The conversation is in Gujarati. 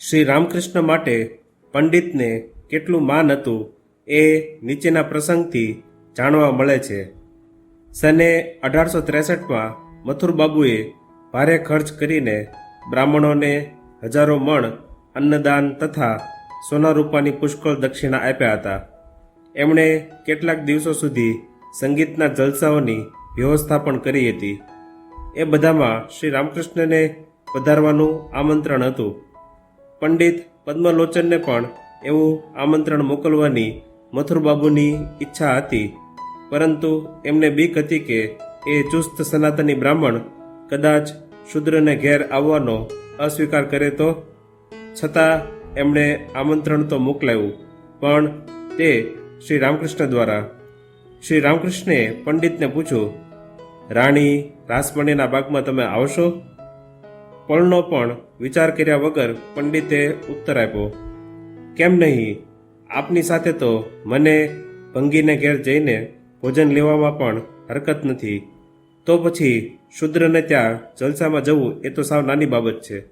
શ્રી રામકૃષ્ણ માટે પંડિતને કેટલું માન હતું એ નીચેના પ્રસંગથી જાણવા મળે છે. સને અઢારસો ત્રેસઠમાં મથુરબાબુએ ભારે ખર્ચ કરીને બ્રાહ્મણોને હજારો મણ અન્નદાન તથા સોના રૂપાની પુષ્કળ દક્ષિણા આપ્યા હતા. એમણે કેટલાક દિવસો સુધી સંગીતના જલસાઓની વ્યવસ્થા પણ કરી હતી. એ બધામાં શ્રી રામકૃષ્ણને પધારવાનું આમંત્રણ હતું. પંડિત પદ્મલોચનને પણ એવું આમંત્રણ મોકલવાની મથુરબાબુની ઈચ્છા હતી. પરંતુ એમને બીક હતી કે એ ચુસ્ત સનાતની બ્રાહ્મણ કદાચ શુદ્રને ઘેર આવવાનો અસ્વીકાર કરે તો? છતાં એમણે આમંત્રણ તો મોકલાયું, પણ તે શ્રી રામકૃષ્ણ દ્વારા. શ્રી રામકૃષ્ણે પંડિતને પૂછ્યું, રાણી રાસમણીના બાગમાં તમે આવશો? પળનો પણ વિચાર કર્યા વગર પંડિતે ઉત્તર આપ્યો, કેમ નહીં? આપની સાથે તો મને ભંગીને ઘેર જઈને ભોજન લેવામાં પણ હરકત નથી. તો પછી શુદ્રને ત્યાં જલસામાં જવું એ તો સાવ નાની બાબત છે.